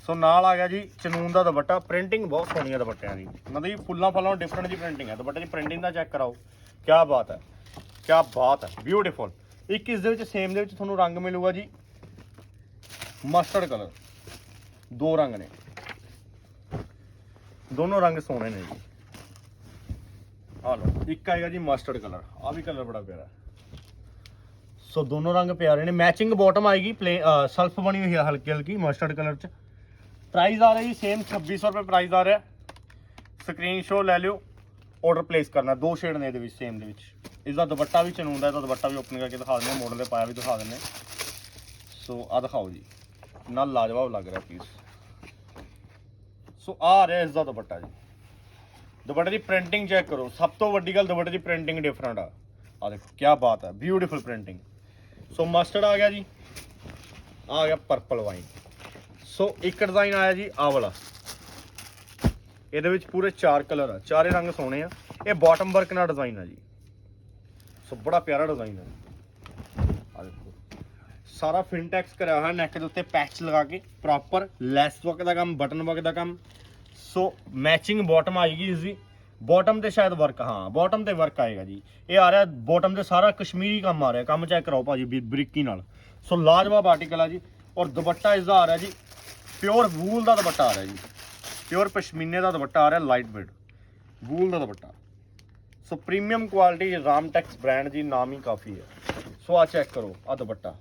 ਸੋ ਨਾਲ ਆ ਗਿਆ ਜੀ ਚਨੂਨ ਦਾ ਦੁਪੱਟਾ। ਪ੍ਰਿੰਟਿੰਗ ਬਹੁਤ ਸੋਹਣੀ ਹੈ ਦੁਪੱਟਿਆਂ ਦੀ। ਮਤਲਬ ਕਿ ਫੁੱਲਾਂ ਫਲਾਂ ਡਿਫਰੈਂਟ ਜੀ ਪ੍ਰਿੰਟਿੰਗ ਹੈ ਦੁਪੱਟੇ ਦੀ ਪ੍ਰਿੰਟਿੰਗ ਦਾ ਚੈੱਕ ਕਰਾਓ। ਕੀ ਬਾਤ ਹੈ। ਕੀ ਬਾਤ ਹੈ। ਬਿਊਟੀਫੁਲ ਇੱਕ ਇਸ ਦੇ ਵਿੱਚ ਸੇਮ ਦੇ ਵਿੱਚ ਤੁਹਾਨੂੰ ਰੰਗ ਮਿਲੂਗਾ ਜੀ। ਮਸਟਰਡ ਕਲਰ ਦੋ ਰੰਗ ਨੇ। ਦੋਨੋਂ ਰੰਗ ਸੋਹਣੇ ਨੇ ਜੀ। ਆ ਲਓ, ਇੱਕ ਆਏਗਾ ਜੀ ਮਸਟਰਡ ਕਲਰ ਆ ਵੀ ਕਲਰ ਬੜਾ ਪਿਆਰਾ। ਸੋ ਦੋਨੋਂ ਰੰਗ ਪਿਆਰੇ ਨੇ। ਮੈਚਿੰਗ ਬਾਟਮ ਆਏਗੀ ਪਲੇ ਸਲਫ ਬਣੀ ਹੋਈ ਹੈ ਹਲਕੀ ਹਲਕੀ ਮਸਟਰਡ ਕਲਰ ਚ। ਪ੍ਰਾਈਸ ਆ ਰਿਹਾ ਜੀ ਸੇਮ 2600 ਰੁਪਏ ਪ੍ਰਾਈਸ ਆ ਰਿਹਾ। ਸਕਰੀਨਸ਼ਾਟ ਲੈ ਲਿਓ। ਆਰਡਰ ਪਲੇਸ ਕਰਨਾ, ਦੋ ਸ਼ੇਡ ਨੇ ਇਹਦੇ ਵਿੱਚ ਸੇਮ ਦੇ ਵਿੱਚ। ਇਸ ਦਾ ਦੁਪੱਟਾ ਵੀ ਚਨੂੰਦਾ ਇਹਦਾ ਦੁਪੱਟਾ ਵੀ ਓਪਨ ਕਰਕੇ ਦਿਖਾ ਦਿੰਦੇ ਮਾਡਲ ਦੇ ਪਾਇਆ ਵੀ ਦਿਖਾ ਦਿੰਦੇ ਸੋ ਆ ਦਿਖਾਓ ਜੀ। ਨਾਲ ਲਾਜਵਾਬ ਲੱਗ ਰਿਹਾ ਪੀਸ ਸੋ ਆ ਰਿਹਾ ਇਸ ਦਾ ਦੁਪੱਟਾ ਜੀ। ਦੁਪੱਟੇ ਦੀ ਪ੍ਰਿੰਟਿੰਗ ਚੈੱਕ ਕਰੋ। ਸਭ ਤੋਂ ਵੱਡੀ ਗੱਲ ਦੁਪੱਟੇ ਦੀ ਪ੍ਰਿੰਟਿੰਗ ਡਿਫਰੈਂਟ ਆ। ਆ ਦੇਖੋ ਕੀ ਬਾਤ ਹੈ ਬਿਊਟੀਫੁਲ ਪ੍ਰਿੰਟਿੰਗ ਸੋ ਮਸਟਰਡ ਆ ਗਿਆ ਜੀ। ਆ ਗਿਆ ਪਰਪਲ ਵਾਈਨ ਸੋ ਇੱਕ ਡਿਜ਼ਾਈਨ ਆਇਆ ਜੀ ਆ ਵਾਲਾ। ਇਹਦੇ ਵਿੱਚ ਪੂਰੇ ਚਾਰ ਕਲਰ ਆ, ਚਾਰੇ ਰੰਗ ਸੋਹਣੇ ਆ। ਇਹ ਬਾਟਮ ਵਰਕ ਨਾਲ ਡਿਜ਼ਾਈਨ ਆ ਜੀ। ਸੋ ਬੜਾ ਪਿਆਰਾ ਡਿਜ਼ਾਈਨ ਹੈ ਆ ਦੇਖੋ। ਸਾਰਾ ਫਿਨਟੈਕਸ ਕਰਿਆ ਹੋਇਆ ਨੈਕ ਦੇ ਉੱਤੇ ਪੈਚ ਲਗਾ ਕੇ ਪ੍ਰੋਪਰ ਲੈਸ ਵਰਕ ਦਾ ਕੰਮ ਬਟਨ ਵਰਕ ਦਾ ਕੰਮ। ਸੋ ਮੈਚਿੰਗ ਬਾਟਮ ਆਏਗੀ ਇਸ ਦੀ ਬਾਟਮ ਤੇ ਸ਼ਾਇਦ ਵਰਕ ਹਾਂ ਬਾਟਮ ਤੇ ਵਰਕ ਆਏਗਾ ਜੀ। ਇਹ ਆ ਰਿਹਾ ਬਾਟਮ ਤੇ ਸਾਰਾ ਕਸ਼ਮੀਰੀ ਕੰਮ ਆ ਰਿਹਾ, ਕੰਮ ਚੈੱਕ ਕਰਾਓ ਭਾਜੀ ਬਰੀ- ਬਰੀਕੀ ਨਾਲ। ਸੋ ਲਾਜਵਾਬ ਆਰਟੀਕਲ ਆ ਜੀ। ਔਰ ਦੁਪੱਟਾ ਇਸ ਦਾ ਆ ਰਿਹਾ ਜੀ ਪਿਓਰ ਵੂਲ ਦਾ ਦੁਪੱਟਾ ਆ ਰਿਹਾ ਜੀ। ਪਿਓਰ ਪਸ਼ਮੀਨੇ ਦਾ ਦੁਪੱਟਾ ਆ ਰਿਹਾ ਲਾਈਟ ਵੇਟ ਗੂਲ ਦਾ dupatta. So premium quality Ramtex brand ਦੀ ਨਾਮ ਹੀ ਕਾਫੀ ਹੈ। ਸੋ ਆ ਚੈੱਕ ਕਰੋ ਆ ਦੁਪੱਟਾ।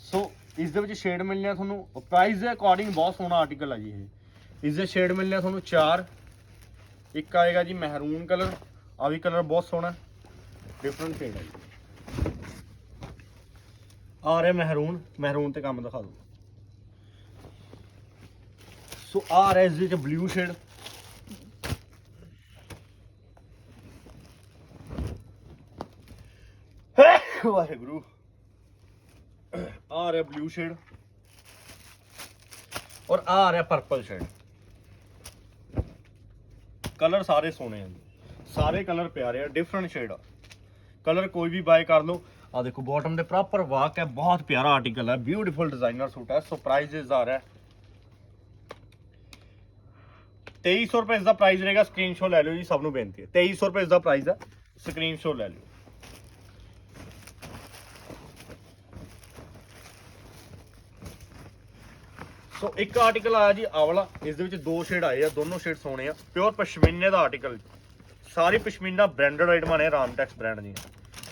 ਸੋ ਇਸ ਦੇ ਵਿੱਚ ਸ਼ੇਡ ਮਿਲਣੇ ਆ ਤੁਹਾਨੂੰ ਪ੍ਰਾਈਸ ਦੇ ਅਕੋਰਡਿੰਗ ਬਹੁਤ ਸੋਹਣਾ ਆਰਟੀਕਲ ਆ ਜੀ ਇਹ। ਇਸ ਦੇ ਸ਼ੇਡ ਮਿਲਣੇ ਆ ਤੁਹਾਨੂੰ ਚਾਰ। ਇੱਕ ਆਏਗਾ ਜੀ ਮਹਿਰੂਨ ਕਲਰ ਆ ਵੀ ਕਲਰ ਬਹੁਤ ਸੋਹਣਾ ਡਿਫਰੈਂਟ ਸ਼ੇਡ ਹੈ ਜੀ। ਆ ਰਿਹਾ ਮਹਿਰੂਨ ਮਹਿਰੂਨ ਤੇ ਕੰਮ ਦਿਖਾ ਦਿਓ। ਸੋ ਆ ਰਿਹਾ ਇਸ ਵਿੱਚ ਬਲੂ ਸ਼ੇਡ। ਵਾਹਿਗੁਰੂ। ਆ ਰਿਹਾ ਬਲੂ ਸ਼ੇਡ ਔਰ ਆ ਰਿਹਾ ਪਰਪਲ ਸ਼ੇਡ ਕਲਰ ਸਾਰੇ ਸੋਹਣੇ ਆ ਜੀ। ਸਾਰੇ ਕਲਰ ਪਿਆਰੇ ਆ ਡਿਫਰੈਂਟ ਸ਼ੇਡ ਆ। ਕਲਰ ਕੋਈ ਵੀ ਬਾਏ ਕਰ ਲਓ। ਆ ਦੇਖੋ ਬਾਟਮ ਦੇ ਪ੍ਰੋਪਰ ਵਾਕ ਹੈ। ਬਹੁਤ ਪਿਆਰਾ ਆਰਟੀਕਲ ਹੈ। ਬਿਊਟੀਫੁਲ ਡਿਜ਼ਾਈਨਰ ਸੂਟ ਹੈ। ਸੋ ਪ੍ਰਾਈਸ ਇਸ ਆ ਰਿਹਾ। 2300 ਰੁਪਏ ਇਸ ਦਾ ਪ੍ਰਾਈਸ ਰਹੇਗਾ ਸਕਰੀਨਸ਼ਾਟ ਲੈ ਲਿਓ ਜੀ, ਸਭ ਨੂੰ ਬੇਨਤੀ ਹੈ। 2300 ਰੁਪਏ ਇਸ ਦਾ ਪ੍ਰਾਈਸ ਹੈ ਸਕਰੀਨਸ਼ਾਟ ਲੈ ਲਿਓ। ਸੋ ਇੱਕ ਆਰਟੀਕਲ ਆਇਆ ਜੀ ਆਵਲਾ ਵਾਲਾ, ਇਸ ਦੇ ਵਿੱਚ ਦੋ ਸ਼ੇਡ ਆਏ ਆ, ਦੋਨੋਂ ਸ਼ੇਡ ਸੋਹਣੇ ਆ ਪਿਓਰ ਪਸ਼ਮੀਨੇ ਦਾ ਆਰਟੀਕਲ ਸਾਰੀ ਪਸ਼ਮੀਨਾ ਬ੍ਰਾਂਡਡ ਆਈਟਮਾਂ ਨੇ ਰਾਮਟੈਕਸ ਬ੍ਰਾਂਡ ਦੀਆਂ।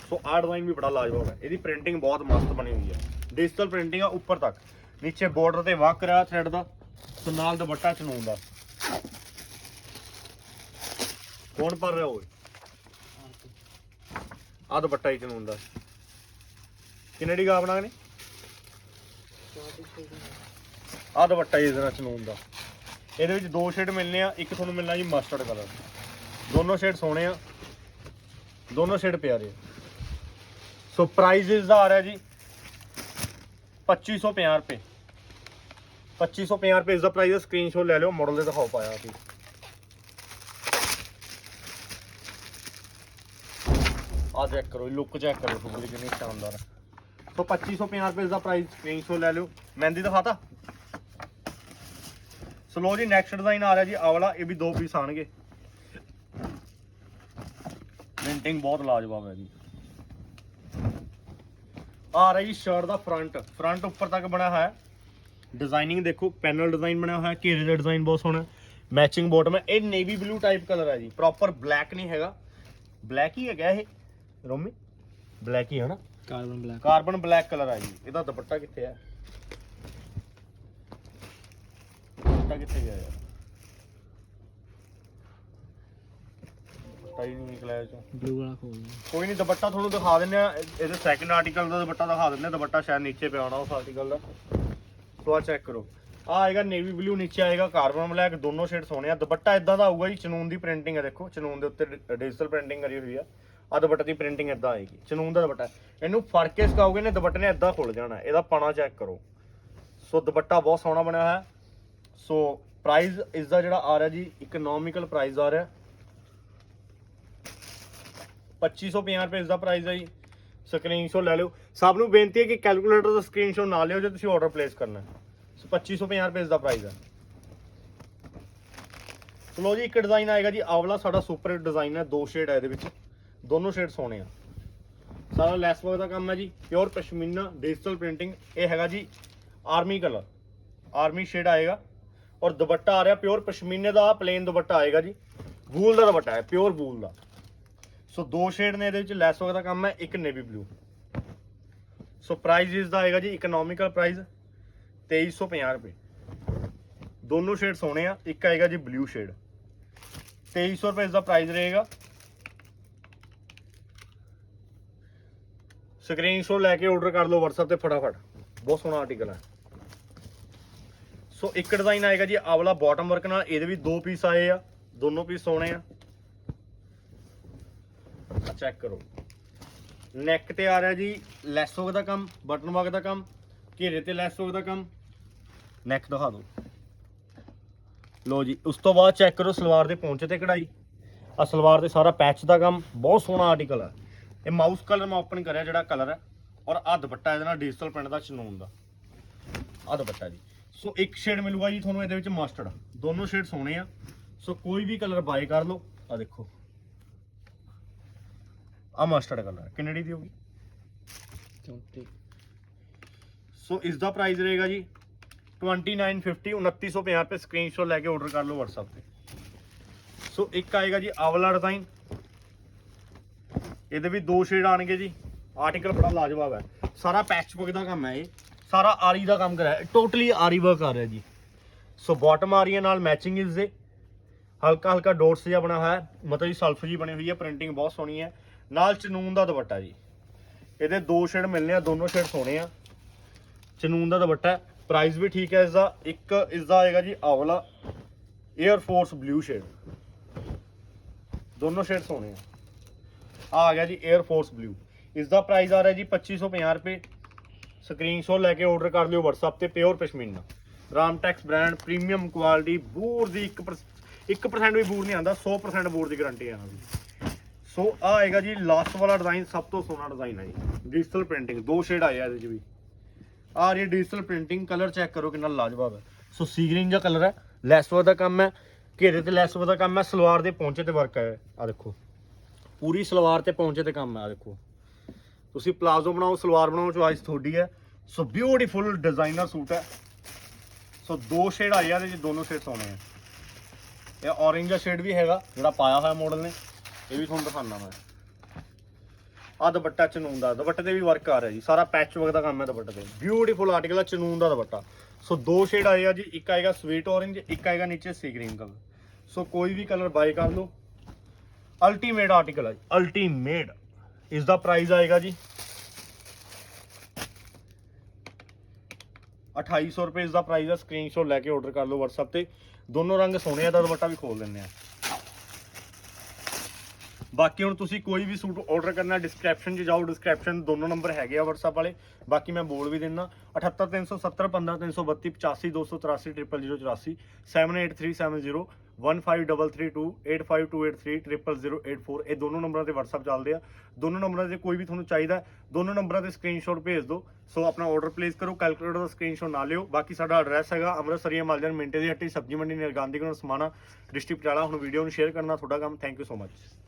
ਸੋ ਆਹ ਡਿਜ਼ਾਈਨ ਵੀ ਬੜਾ ਲਾਜਵਾਬ ਹੈ। ਇਹਦੀ ਪ੍ਰਿੰਟਿੰਗ ਬਹੁਤ ਮਸਤ ਬਣੀ ਹੋਈ ਹੈ। ਡਿਜੀਟਲ ਪ੍ਰਿੰਟਿੰਗ ਆ, ਉੱਪਰ ਤੱਕ। ਨੀਚੇ ਬਾਰਡਰ ਤੇ ਵਰਕ ਕਰਿਆ ਥ੍ਰੈਡ ਦਾ ਸੋ ਨਾਲ ਦੁਪੱਟਾ ਚਨੂਨ ਦਾ। ਕੌਣ ਭਰ ਰਿਹਾ ਓਏ। ਆ ਦੁਪੱਟਾ ਹੀ ਚਨੂਨ ਦਾ। ਕਿੰਨੇ ਦੀ ਗਾ ਬਣਾ ਨੇ ਆ ਦੁਪੱਟਾ ਜੀ ਇਹਦੇ ਨਾਲ ਚਨੂਨ ਦਾ। ਇਹਦੇ ਵਿੱਚ ਦੋ ਸ਼ੇਡ ਮਿਲਨੇ ਆ, ਇੱਕ ਤੁਹਾਨੂੰ ਮਿਲਣਾ ਜੀ ਮਸਟਰਡ ਕਲਰ ਦੋਨੋਂ ਸ਼ੇਡ ਸੋਹਣੇ ਆ, ਦੋਨੋਂ ਸ਼ੇਡ ਪਿਆਰੇ ਸੋ ਪ੍ਰਾਈਸ ਇਸ ਦਾ ਆ ਰਿਹਾ ਜੀ 2550 ਰੁਪਏ। 2550 ਰੁਪਏ ਇਸ ਦਾ ਪ੍ਰਾਈਸ ਹੈ ਸਕਰੀਨਸ਼ਾਟ ਲੈ ਲਿਓ ਮਾਡਲ ਦੇ ਦਿਖਾਓ ਪਾਇਆ ਤੁਸੀਂ। ਆ ਚੈੱਕ ਕਰੋ ਲੁੱਕ ਚੈੱਕ ਕਰੋ ਫੁੱਲੀ ਕਿੰਨੀ ਸ਼ਾਨਦਾਰ। ਹੈ ਸੋ 2550 ਰੁਪਏ ਦਾ ਪ੍ਰਾਈਸ ਸਕਰੀਨਸ਼ਾਟ ਲੈ ਲਿਓ। ਮਹਿੰਦੀ ਦਿਖਾਤਾ? ਸੋ ਜੀ ਨੈਕਸਟ ਡਿਜ਼ਾਈਨ ਆ ਰਿਹਾ ਜੀ ਆਹ ਵਾਲਾ ਇਹ ਵੀ ਦੋ ਪੀਸ ਆਣਗੇ। ਪ੍ਰਿੰਟਿੰਗ ਬਹੁਤ ਲਾਜਵਾਬ ਹੈ ਜੀ। ਆ ਰਿਹਾ ਜੀ ਸ਼ਰਟ ਦਾ ਫਰੰਟ ਫਰੰਟ ਉੱਪਰ ਤੱਕ ਬਣਿਆ ਹੋਇਆ ਹੈ। ਡਿਜ਼ਾਈਨਿੰਗ ਦੇਖੋ ਪੈਨਲ ਡਿਜ਼ਾਈਨ ਬਣਿਆ ਹੋਇਆ ਹੈ, ਘੇਰੇ ਦਾ ਡਿਜ਼ਾਈਨ ਬਹੁਤ ਸੋਹਣਾ ਮੈਚਿੰਗ ਬੋਟਮ ਹੈ। ਇਹ ਨੇਵੀ ਬਲੂ ਟਾਈਪ ਕਲਰ ਹੈ ਜੀ। ਪ੍ਰੋਪਰ ਬਲੈਕ ਨਹੀਂ ਹੈਗਾ। ਬਲੈਕ ਹੀ ਹੈਗਾ ਇਹ। ਰੋਮੀ ਬਲੈਕ ਹੀ ਹੈ ਨਾ carbon black carbon black colour ਹੈ ਜੀ। ਇਹਦਾ ਦੁਪੱਟਾ ਕਿੱਥੇ ਹੈ ਦੁਪੱਟਾ ਕਿੱਥੇ ਗਿਆ ਯਾਰ? ਦੁਪੱਟਾ ਹੀ ਨਹੀਂ ਨਿਕਲਿਆ ਇਹ ਚੋਂ। ਬਲੂ ਵਾਲਾ ਖੋਲ। ਕੋਈ ਨਹੀਂ ਦੁਪੱਟਾ ਤੁਹਾਨੂੰ ਦਿਖਾ ਦਿੰਦੇ ਆ ਇਹ- ਇਹਦੇ ਸੈਕਿੰਡ ਆਰਟੀਕਲ ਦਾ ਦੁਪੱਟਾ ਦਿਖਾ ਦਿੰਦੇ ਆ ਦੁਪੱਟਾ ਸ਼ਾਇਦ ਨੀਚੇ ਪਿਆ ਹੋਣਾ ਉਸ ਆਰਟੀਕਲ ਦਾ। ਸੋ ਆ ਚੈੱਕ ਕਰੋ। ਆ ਆਏਗਾ ਨੇਵੀ ਬਲੂ ਨੀਚੇ ਆਏਗਾ ਕਾਰਬਨ ਬਲੈਕ ਦੋਨੋਂ ਸ਼ੇਡ ਸੋਹਣੇ ਆ। ਦੁਪੱਟਾ ਇਦਾਂ ਦਾ ਆਊਗਾ ਜੀ ਚਨੂਨ ਦੀ ਪ੍ਰਿੰਟਿੰਗ ਹੈ ਦੇਖੋ। ਚਨੂਨ ਦੇ ਉੱਤੇ ਡਿਜੀਟਲ ਪ੍ਰਿੰਟਿੰਗ ਕਰੀ ਹੋਈ ਆ। ਆ ਦੁਪੱਟੇ ਦੀ ਪ੍ਰਿੰਟਿੰਗ ਇਦਾਂ ਆਏਗੀ ਚਨੂਨ ਦਾ ਦੁਪੱਟਾ ਇਹਨੂੰ ਫੜ ਕੇ ਸਕਾਓਗੇ ਨੇ, ਦੁਪੱਟੇ ਨੇ ਇਦਾਂ ਖੁੱਲ ਜਾਣਾ ਇਹਦਾ ਪਾਣਾ ਚੈੱਕ ਕਰੋ। ਸੋ ਦੁਪੱਟਾ ਬਹੁਤ ਸੋਹਣਾ ਬਣਿਆ ਹੋਇਆ ਸੋ ਪ੍ਰਾਈਸ ਇਸ ਦਾ ਜਿਹੜਾ ਆ ਰਿਹਾ ਜੀ ਇਕਨੋਮਿਕਲ ਪ੍ਰਾਈਸ ਆ ਰਿਹਾ। 2550 ਰੁਪਏ ਇਸ ਦਾ ਪ੍ਰਾਈਸ ਹੈ ਜੀ ਸਕਰੀਨਸ਼ਾਟ ਲੈ ਲਿਓ। ਸਭ ਨੂੰ ਬੇਨਤੀ ਹੈ ਕਿ ਕੈਲਕੂਲੇਟਰ ਦਾ ਸਕਰੀਨਸ਼ਾਟ ਨਾ ਲਿਓ, ਜੇ ਤੁਸੀਂ ਆਰਡਰ ਪਲੇਸ ਕਰਨਾ ਹੈ। ਸੋ 2550 ਰੁਪਏ ਇਸ ਦਾ ਪ੍ਰਾਈਸ ਹੈ ਚਲੋ ਜੀ, ਇੱਕ ਡਿਜ਼ਾਈਨ ਆਏਗਾ ਜੀ। ਆਵਲਾ ਸਾਡਾ ਸੁਪਰ ਡਿਜ਼ਾਈਨ ਹੈ, ਦੋ ਸ਼ੇਡ ਹੈ ਇਹਦੇ ਵਿੱਚ। ਦੋਨੋਂ ਸ਼ੇਡ ਸੋਹਣੇ ਆ। ਸਾਰਾ ਲੈਸ ਵਰਕ ਦਾ ਕੰਮ ਹੈ ਜੀ। ਪਿਓਰ ਪਸ਼ਮੀਨਾ ਡਿਜੀਟਲ ਪ੍ਰਿੰਟਿੰਗ ਇਹ ਹੈਗਾ ਜੀ ਆਰਮੀ ਕਲਰ ਆਰਮੀ ਸ਼ੇਡ ਆਏਗਾ। ਔਰ ਦੁਪੱਟਾ ਆ ਰਿਹਾ ਪਿਓਰ ਪਸ਼ਮੀਨੇ ਦਾ ਪਲੇਨ ਦੁਪੱਟਾ ਆਏਗਾ ਜੀ। ਵੂਲ ਦਾ ਦੁਪੱਟਾ ਹੈ ਪਿਓਰ ਵੂਲ ਦਾ। ਸੋ ਦੋ ਸ਼ੇਡ ਨੇ ਇਹਦੇ ਵਿੱਚ ਲੈਸ ਵਰਕ ਦਾ ਕੰਮ ਹੈ, ਇੱਕ ਨੇਵੀ ਬਲੂ ਸੋ ਪ੍ਰਾਈਸ ਇਸ ਦਾ ਆਏਗਾ ਜੀ ਇਕਨੋਮਿਕਲ ਪ੍ਰਾਈਸ 2350 ਰੁਪਏ। ਦੋਨੋਂ ਸ਼ੇਡ ਸੋਹਣੇ ਆ, ਇੱਕ ਆਏਗਾ ਜੀ ਬਲੂ ਸ਼ੇਡ 2300 ਰੁਪਏ ਇਸ ਦਾ ਪ੍ਰਾਈਸ ਰਹੇਗਾ। ਸਕਰੀਨਸ਼ਾਟ ਲੈ ਕੇ ਆਰਡਰ ਕਰ ਲਓ WhatsApp ਤੇ ਫਟਾਫਟ। ਬਹੁਤ ਸੋਹਣਾ ਆਰਟੀਕਲ ਹੈ ਸੋ ਇੱਕ ਡਿਜ਼ਾਈਨ ਆਏਗਾ ਜੀ ਆਵਲਾ ਵਾਲਾ ਬਾਟਮ ਵਰਕ ਨਾਲ, ਇਹਦੇ ਵੀ ਦੋ ਪੀਸ ਆਏ ਆ, ਦੋਨੋਂ ਪੀਸ ਸੋਹਣੇ ਆ। ਚੈੱਕ ਕਰੋ। ਨੈਕ ਤੇ ਆ ਰਿਹਾ ਜੀ ਲੈਸ ਵਰਕ ਦਾ ਕੰਮ ਬਟਨ ਵਰਕ ਦਾ ਕੰਮ, ਘੇਰੇ ਤੇ ਲੈਸ ਵਰਕ ਦਾ ਕੰਮ। ਨੈਕ ਦਿਖਾ ਦਿਓ। ਲੋ ਜੀ, ਉਸ ਤੋਂ ਬਾਅਦ ਚੈੱਕ ਕਰੋ ਸਲਵਾਰ ਦੇ ਪੌਂਚੇ ਤੇ ਕਢਾਈ। ਆ ਸਲਵਾਰ ਤੇ ਸਾਰਾ ਪੈਚ ਦਾ ਕੰਮ, ਬਹੁਤ ਸੋਹਣਾ ਆਰਟੀਕਲ ਆ। ਇਹ ਮਾਊਸ ਕਲਰ ਮੈਂ ਓਪਨ ਕਰਿਆ ਜਿਹੜਾ ਕਲਰ ਹੈ ਔਰ ਆ ਦੁਪੱਟਾ ਇਹਦੇ ਨਾਲ ਡਿਜੀਟਲ ਪ੍ਰਿੰਟ ਦਾ ਚਨੂਨ ਦਾ। ਆ ਦੁਪੱਟਾ ਜੀ। ਸੋ ਇੱਕ ਸ਼ੇਡ ਮਿਲੂਗਾ ਜੀ ਤੁਹਾਨੂੰ ਇਹਦੇ ਵਿੱਚ ਮਸਟਰਡ ਦੋਨੋਂ ਸ਼ੇਡ ਸੋਹਣੇ ਆ। ਸੋ ਕੋਈ ਵੀ ਕਲਰ ਬਾਈ ਕਰ ਲਓ। ਆ ਦੇਖੋ। ਆ ਮਸਟਰਡ ਕਲਰ ਕਿੰਨੇ ਦੀ ਹੋਗੀ 34 ਸੋ ਇਸ ਦਾ ਪ੍ਰਾਈਸ ਰਹੇਗਾ ਜੀ 2950 2950 ਰੁਪਏ। ਸਕਰੀਨਸ਼ਾਟ ਲੈ ਕੇ ਆਰਡਰ ਕਰ ਲਓ WhatsApp ਤੇ। ਸੋ ਇੱਕ ਆਏਗਾ ਜੀ ਆਵਲਾ ਡਿਜ਼ਾਈਨ ਇਹਦੇ ਵੀ ਦੋ ਸ਼ੇਡ ਆਣਗੇ ਜੀ। ਆਰਟੀਕਲ ਬੜਾ ਲਾਜਵਾਬ ਹੈ। ਸਾਰਾ ਪੈਚ ਵਰਕ ਦਾ ਕੰਮ ਹੈ ਇਹ। ਸਾਰਾ ਆਰੀ ਦਾ ਕੰਮ ਕਰਾਇਆ ਟੋਟਲੀ ਆਰੀ ਵਰਕ ਆ ਰਿਹਾ ਜੀ। ਸੋ ਬਾਟਮ ਆ ਰਹੀ ਹੈ ਨਾਲ ਮੈਚਿੰਗ ਇਸ ਦੇ ਹਲਕਾ ਹਲਕਾ ਡੋਟਸ ਜਿਹਾ ਬਣਾ ਹੋਇਆ। ਮਤਲਬ ਜੀ ਸਲਫ ਜੀ ਬਣੀ ਹੋਈ ਹੈ। ਪ੍ਰਿੰਟਿੰਗ ਬਹੁਤ ਸੋਹਣੀ ਹੈ। ਨਾਲ ਚਨੂਨ ਦਾ ਦੁਪੱਟਾ ਜੀ। ਇਹਦੇ ਦੋ ਸ਼ੇਡ ਮਿਲਨੇ ਆ। ਦੋਨੋਂ ਸ਼ੇਡ ਸੋਹਣੇ ਆ। ਚਨੂਨ ਦਾ ਦੁਪੱਟਾ ਪ੍ਰਾਈਸ ਵੀ ਠੀਕ ਹੈ ਇਸ ਦਾ ਇੱਕ ਇਸ ਦਾ ਆਏਗਾ ਜੀ ਆਵਲਾ। 에ਅਰ ਫੋਰਸ ਬਲੂ ਸ਼ੇਡ ਦੋਨੋਂ ਸ਼ੇਡ ਸੋਹਣੇ ਆ। ਆ ਆ ਗਿਆ ਜੀ 에ਅਰ ਫੋਰਸ ਬਲੂ ਇਸ ਦਾ ਪ੍ਰਾਈਸ ਆ ਰਿਹਾ ਜੀ 2550 ਰੁਪਏ। ਸਕਰੀਨਸ਼ਾਟ ਲੈ ਕੇ ਆਰਡਰ ਕਰ ਲਿਓ WhatsApp ਤੇ pure pashmina Ramtex brand premium quality ਬੂਰ ਦੀ 1% 1% ਵੀ ਬੂਰ ਨਹੀਂ ਆਂਦਾ 100% ਬੂਰ ਦੀ ਗਾਰੰਟੀ ਹੈ ਨਾ ਦੀ ਸੋ ਆ ਆਏਗਾ ਜੀ ਲਾਸਟ ਵਾਲਾ ਡਿਜ਼ਾਈਨ ਸਭ ਤੋਂ ਸੋਹਣਾ ਡਿਜ਼ਾਈਨ ਹੈ ਜੀ ਡਿਜੀਟਲ ਪ੍ਰਿੰਟਿੰਗ ਦੋ ਸ਼ੇਡ ਆਏ ਆ ਇਹਦੇ ਚ ਵੀ। ਆ ਰਹੀ ਡਿਜੀਟਲ ਪ੍ਰਿੰਟਿੰਗ ਕਲਰ ਚੈੱਕ ਕਰੋ ਕਿੰਨਾ ਲਾਜਵਾਬ ਹੈ। ਸੋ ਸੀ ਗ੍ਰੀਨ ਜਿਹਾ ਕਲਰ ਹੈ ਲੈਸ ਵਰਕ ਦਾ ਕੰਮ ਹੈ, ਘੇਰੇ ਤੇ ਲੈਸ ਵਰਕ ਦਾ ਕੰਮ ਹੈ, ਸਲਵਾਰ ਦੇ ਪੌਂਚੇ ਤੇ ਵਰਕ ਹੈ। ਆ ਦੇਖੋ। ਪੂਰੀ ਸਲਵਾਰ ਤੇ ਪਹੁੰਚੇ ਤੇ ਕੰਮ ਹੈ ਆ ਦੇਖੋ। ਤੁਸੀਂ ਪਲਾਜ਼ੋ ਬਣਾਓ, ਸਲਵਾਰ ਬਣਾਓ ਚੁਆਇਸ ਤੁਹਾਡੀ ਹੈ। ਸੋ ਬਿਊਟੀਫੁਲ ਡਿਜ਼ਾਈਨਰ ਸੂਟ ਹੈ। ਸੋ ਦੋ ਸ਼ੇਡ ਆਏ ਆ ਇਹਦੇ ਚ ਦੋਨੋਂ ਸ਼ੇਡ ਸੋਹਣੇ ਆ। ਇਹ orange ਦਾ ਸ਼ੇਡ ਵੀ ਹੈਗਾ, ਜਿਹੜਾ ਪਾਇਆ ਹੋਇਆ ਮਾਡਲ ਨੇ। ਇਹ ਵੀ ਤੁਹਾਨੂੰ ਦਿਖਾਉਣਾ ਮੈਂ। ਆ ਦੁਪੱਟਾ ਚਨੂਨ ਦਾ, ਦੁਪੱਟੇ ਤੇ ਵੀ ਵਰਕ ਆ ਰਿਹਾ ਜੀ। ਸਾਰਾ ਪੈਚ ਵਰਕ ਦਾ ਕੰਮ ਹੈ ਦੁਪੱਟੇ ਤੇ। ਬਿਊਟੀਫੁਲ ਆਰਟੀਕਲ ਹੈ ਚਨੂਨ ਦਾ ਦੁਪੱਟਾ। ਸੋ ਦੋ ਸ਼ੇਡ ਆਏ ਆ ਜੀ, ਇੱਕ ਆਏਗਾ ਸਵੀਟ orange, ਇੱਕ ਆਏਗਾ ਨੀਚੇ ਸੀ ਗ੍ਰੀਨ ਕਲਰ ਸੋ ਕੋਈ ਵੀ ਕਲਰ ਬਾਈ ਕਰ ਲਓ। ਅਲਟੀਮੇਟ ਆਰਟੀਕਲ ਹੈ ਅਲਟੀਮੇਟ ਇਸ ਦਾ ਪ੍ਰਾਈਸ ਆਏਗਾ ਜੀ। 2800 ਰੁਪਏ ਇਸ ਦਾ ਪ੍ਰਾਈਸ ਹੈ ਸਕਰੀਨਸ਼ਾਟ ਲੈ ਕੇ ਆਰਡਰ ਕਰ ਲਓ WhatsApp ਤੇ। ਦੋਨੋਂ ਰੰਗ ਸੋਹਣੇ ਆ ਦਾ ਦੁਪੱਟਾ ਵੀ ਖੋਲ ਦਿੰਦੇ ਆ। ਬਾਕੀ ਹੁਣ ਤੁਸੀਂ ਕੋਈ ਵੀ ਸੂਟ ਆਰਡਰ ਕਰਨਾ ਡਿਸਕ੍ਰਿਪਸ਼ਨ 'ਚ ਜਾਓ। ਡਿਸਕ੍ਰਿਪਸ਼ਨ ਦੋਨੋਂ ਨੰਬਰ ਹੈਗੇ ਆ WhatsApp ਵਾਲੇ। ਬਾਕੀ ਮੈਂ ਬੋਲ ਵੀ ਦਿੰਦਾ 78370 15332 85 283 00084 7837 1533285283 ਇਹ ਦੋਨੋਂ ਨੰਬਰਾਂ ਤੇ WhatsApp ਚੱਲਦੇ ਆ। ਦੋਨੋਂ ਨੰਬਰਾਂ ਤੇ ਕੋਈ ਵੀ ਤੁਹਾਨੂੰ ਚਾਹੀਦਾ ਦੋਨੋਂ ਨੰਬਰਾਂ ਤੇ ਸਕਰੀਨਸ਼ਾਟ ਭੇਜ ਦਿਓ। ਸੋ ਆਪਣਾ ਆਰਡਰ ਪਲੇਸ ਕਰੋ ਕੈਲਕੂਲੇਟਰ ਦਾ ਸਕਰੀਨਸ਼ਾਟ ਨਾ ਲਿਓ। ਬਾਕੀ ਸਾਡਾ ਐਡਰੈਸ ਹੈਗਾ ਅੰਮ੍ਰਿਤਸਰੀਆ ਮਾਲਜਨ ਮਿੰਟੇ ਦੀ ਹੱਟੀ, ਸਬਜ਼ੀ ਮੰਡੀ ਨਿਰਗਾਂਧੀ ਕੋਲ ਸਮਾਣਾ, ਡਿਸਟ੍ਰਿਕਟ ਪਟਿਆਲਾ। ਹੁਣ ਵੀਡੀਓ ਨੂੰ ਸ਼ੇਅਰ ਕਰਨਾ, ਤੁਹਾਡਾ ਕੰਮ। Thank you so much